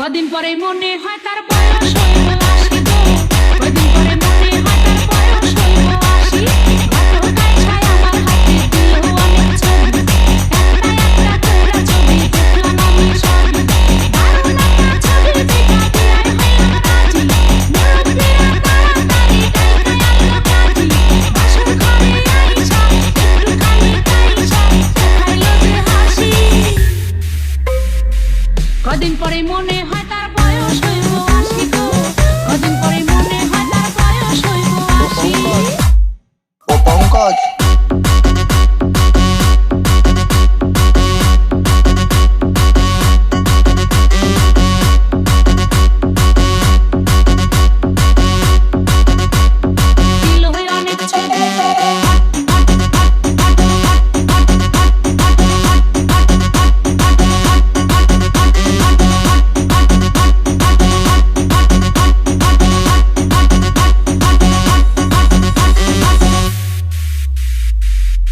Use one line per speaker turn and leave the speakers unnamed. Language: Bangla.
কদিন পরে মনে হয় তার বয়স দিন পরে মনে